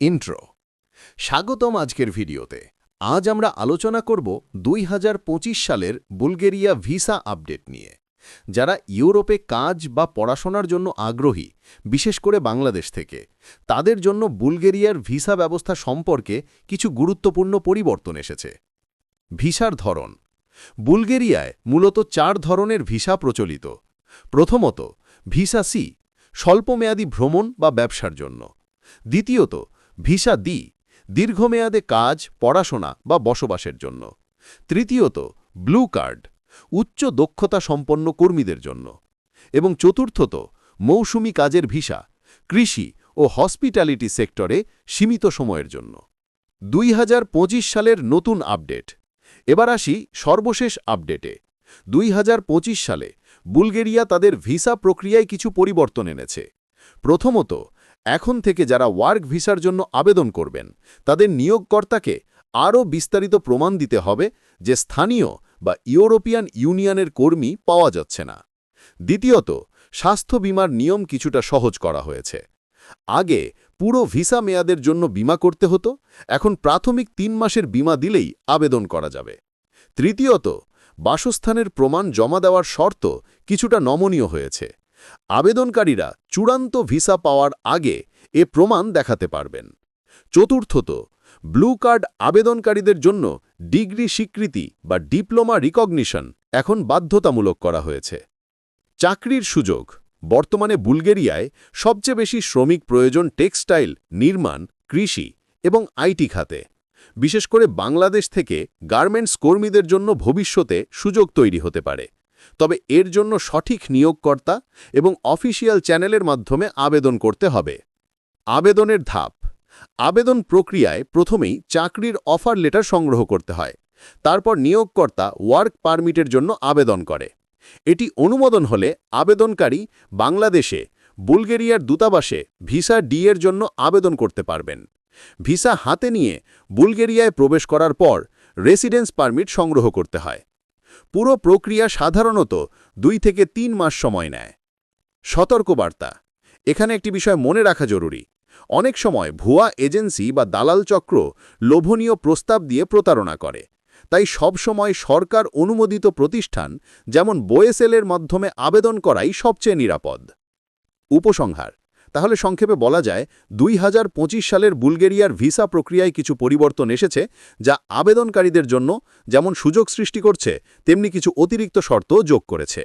Intro. স্বাগতম আজকের ভিডিওতে। আজ আমরা আলোচনা করব দুই হাজার পঁচিশ সালের বুলগেরিয়া ভিসা আপডেট নিয়ে। যারা ইউরোপে কাজ বা পড়াশোনার জন্য আগ্রহী, বিশেষ করে বাংলাদেশ থেকে, তাদের জন্য বুলগেরিয়ার ভিসা ব্যবস্থা সম্পর্কে কিছু গুরুত্বপূর্ণ পরিবর্তন এসেছে। ভিসার ধরন। বুলগেরিয়ায় মূলত চার ধরনের ভিসা প্রচলিত। প্রথমত, ভিসা সি, স্বল্পমেয়াদী ভ্রমণ বা ব্যবসার জন্য। দ্বিতীয়ত ভিসা দি দীর্ঘমেয়াদে কাজ, পড়াশোনা বা বসবাসের জন্য। তৃতীয়ত, ব্লু কার্ড, উচ্চ দক্ষতা সম্পন্ন কর্মীদের জন্য। এবং চতুর্থত, মৌসুমি কাজের ভিসা, কৃষি ও হসপিটালিটি সেক্টরে সীমিত সময়ের জন্য। দুই হাজার পঁচিশ সালের নতুন আপডেট। এবার আসি সর্বশেষ আপডেটে। দুই হাজার পঁচিশ সালে বুলগেরিয়া তাদের ভিসা প্রক্রিয়ায় কিছু পরিবর্তন এনেছে। প্রথমত এখন থেকে যারা ওয়ার্ক ভিসার জন্য আবেদন করবেন, তাদের নিয়োগকর্তাকে আরও বিস্তারিত প্রমাণ দিতে হবে যে স্থানীয় বা ইউরোপিয়ান ইউনিয়নের কর্মী পাওয়া যাচ্ছে না। দ্বিতীয়ত, স্বাস্থ্য বিমার নিয়ম কিছুটা সহজ করা হয়েছে। আগে পুরো ভিসা মেয়াদের জন্য বিমা করতে হতো, এখন প্রাথমিক তিন মাসের বিমা দিলেই আবেদন করা যাবে। তৃতীয়ত, বাসস্থানের প্রমাণ জমা দেওয়ার শর্ত কিছুটা নমনীয় হয়েছে। আবেদনকারীরা চূড়ান্ত ভিসা পাওয়ার আগে এ প্রমাণ দেখাতে পারবেন। চতুর্থত, ব্লু কার্ড আবেদনকারীদের জন্য ডিগ্রি স্বীকৃতি বা ডিপ্লোমা রিকগনিশন এখন বাধ্যতামূলক করা হয়েছে। চাকরির সুযোগ, বর্তমানে বুলগেরিয়ায় সবচেয়ে বেশি শ্রমিক প্রয়োজন টেক্সটাইল, নির্মাণ, কৃষি এবং আইটি খাতে। বিশেষ করে বাংলাদেশ থেকে গার্মেন্টস কর্মীদের জন্য ভবিষ্যতে সুযোগ তৈরি হতে পারে। তবে এর জন্য সঠিক নিয়োগকর্তা এবং অফিসিয়াল চ্যানেলের মাধ্যমে আবেদন করতে হবে। আবেদনের ধাপ। আবেদন প্রক্রিয়ায় প্রথমেই চাকরির অফার লেটার সংগ্রহ করতে হয়। তারপর নিয়োগকর্তা ওয়ার্ক পারমিটের জন্য আবেদন করে। এটি অনুমোদন হলে আবেদনকারী বাংলাদেশে, বুলগেরিয়ার দূতাবাসে ভিসা ডি এর জন্য আবেদন করতে পারবেন। ভিসা হাতে নিয়ে বুলগেরিয়ায় প্রবেশ করার পর রেসিডেন্স পারমিট সংগ্রহ করতে হয়। পুরো প্রক্রিয়া সাধারণত দুই থেকে তিন মাস সময় নেয়। সতর্কবার্তা। এখানে একটি বিষয় মনে রাখা জরুরি। অনেক সময় ভুয়া এজেন্সি বা দালাল চক্র লোভনীয় প্রস্তাব দিয়ে প্রতারণা করে। তাই সবসময় সরকার অনুমোদিত প্রতিষ্ঠান, যেমন বোয়েসেলের মাধ্যমে আবেদন করাই সবচেয়ে নিরাপদ। উপসংহার। তাহলে সংক্ষেপে বলা যায়, দুই হাজার পঁচিশ সালের বুলগেরিয়ার ভিসা প্রক্রিয়ায় কিছু পরিবর্তন এসেছে, যা আবেদনকারীদের জন্য যেমন সুযোগ সৃষ্টি করছে, তেমনি কিছু অতিরিক্ত শর্ত যোগ করেছে।